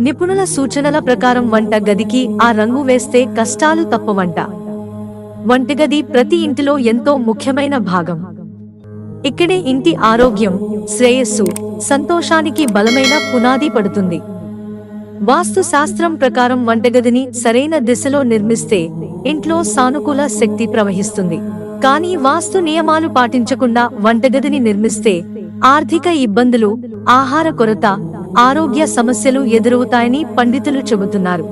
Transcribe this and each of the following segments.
నిపుణుల సూచనల ప్రకారం వంట గదికి ఆ రంగు వేస్తే కష్టాలు తప్పవంట. వంటగది ప్రతి ఇంటిలో ఎంతో ముఖ్యమైన భాగం. ఇక్కడే ఇంటి ఆరోగ్యం శ్రేయస్సు సంతోషానికి బలమైన పునాది పడుతుంది. వాస్తు శాస్త్రం ప్రకారం వంటగదిని సరైన దిశలో నిర్మిస్తే ఇంట్లో సానుకూల శక్తి ప్రవహిస్తుంది. కానీ వాస్తు నియమాలు పాటించకుండా వంటగదిని నిర్మిస్తే ఆర్థిక ఇబ్బందులు ఆహార కొరత ఆరోగ్య సమస్యలు ఎదురవుతాయని పండితులు చెబుతున్నారు.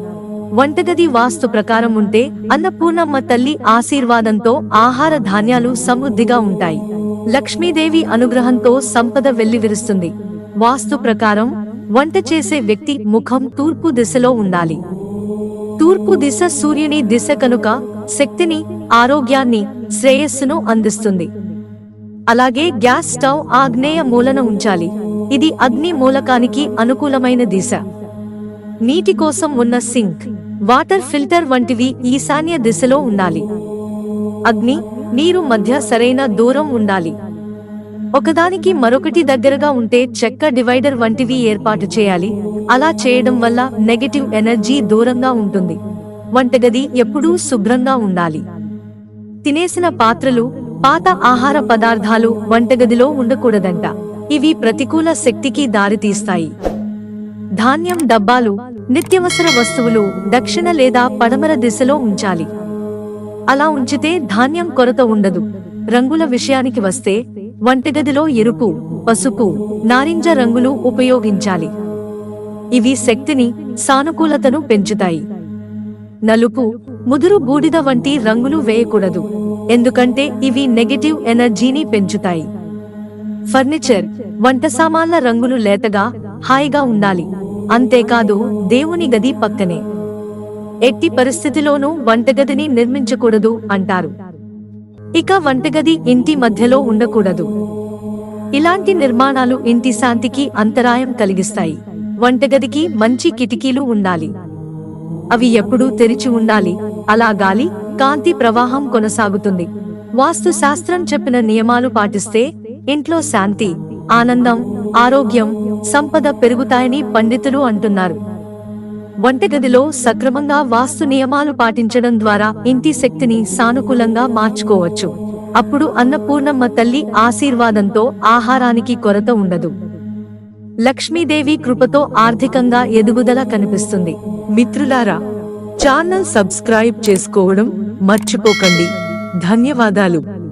వంటగది వాస్తు ప్రకారం ఉంటే అన్నపూర్ణమ్మ తల్లి ఆశీర్వాదంతో ఆహార ధాన్యాలు సమృద్ధిగా ఉంటాయి. లక్ష్మీదేవి అనుగ్రహంతో సంపద వెల్లివిరుస్తుంది. వాస్తు ప్రకారం వంట చేసే వ్యక్తి ముఖం తూర్పు దిశలో ఉండాలి. తూర్పు దిశ సూర్యుని దిశ కనుక శక్తిని ఆరోగ్యాన్ని శ్రేయస్సును అందిస్తుంది. అలాగే గ్యాస్ స్టవ్ ఆగ్నేయ మూలన ఉంచాలి. ఇది అగ్ని మూలకానికి అనుకూలమైన దిశ. నీటి కోసం ఉన్న సింక్ వాటర్ ఫిల్టర్ వంటివి ఈశాన్య దిశలో ఉండాలి. అగ్ని నీరు మధ్య సరైన దూరం ఉండాలి. ఒకదానికి మరొకటి దగ్గరగా ఉంటే చెక్క డివైడర్ వంటివి ఏర్పాటు చేయాలి. అలా చేయడం వల్ల నెగటివ్ ఎనర్జీ దూరంగా ఉంటుంది. వంటగది ఎప్పుడూ శుభ్రంగా ఉండాలి. తినేసిన పాత్రలు పాత ఆహార పదార్థాలు వంటగదిలో ఉండకూడదంట. ఇవి ప్రతికూల శక్తికి దారితీస్తాయి. ధాన్యం డబ్బాలు నిత్యవసర వస్తువులు దక్షిణ లేదా పడమర దిశలో ఉంచాలి. అలా ఉంచితే ధాన్యం కొరత ఉండదు. రంగుల విషయానికి వస్తే వంటగదిలో ఎరుపు పసుపు నారింజ రంగులు ఉపయోగించాలి. ఇవి శక్తిని సానుకూలతను పెంచుతాయి. నలుపు ముదురు బూడిద వంటి రంగులు వేయకూడదు. ఎందుకంటే ఇవి నెగటివ్ ఎనర్జీని పెంచుతాయి. ఫర్నిచర్ వంట సామాన్ల రంగులు లేతగా హాయిగా ఉండాలి. అంతేకాదు దేవుని గది పక్కనే. ఎట్టి పరిస్థితిలోనూ వంటగదిని నిర్మించకూడదు అంటారు. ఇక వంటగది ఇంటి మధ్యలో ఉండకూడదు. ఇలాంటి నిర్మాణాలు ఇంటి శాంతికి అంతరాయం కలిగిస్తాయి. వంటగదికి మంచి కిటికీలు ఉండాలి. అవి ఎప్పుడూ తెరిచి ఉండాలి. అలా గాలి కాంతి ప్రవాహం కొనసాగుతుంది. వాస్తు శాస్త్రం చెప్పిన నియమాలు పాటిస్తే ఇంట్లో శాంతి ఆనందం ఆరోగ్యం సంపద పెరుగుతాయని పండితులు అంటున్నారు. వంటగదిలో సక్రమంగా వాస్తు నియమాలు పాటించడం ద్వారా ఇంటి శక్తిని సానుకూలంగా మార్చుకోవచ్చు. అప్పుడు అన్నపూర్ణమ్మ తల్లి ఆశీర్వాదంతో ఆహారానికి కొరత ఉండదు. లక్ష్మీదేవి కృపతో ఆర్థికంగా ఎదుగుదల కనిపిస్తుంది. మిత్రులారా ఛానల్ సబ్స్క్రైబ్ చేసుకోవడం మర్చిపోకండి. ధన్యవాదాలు.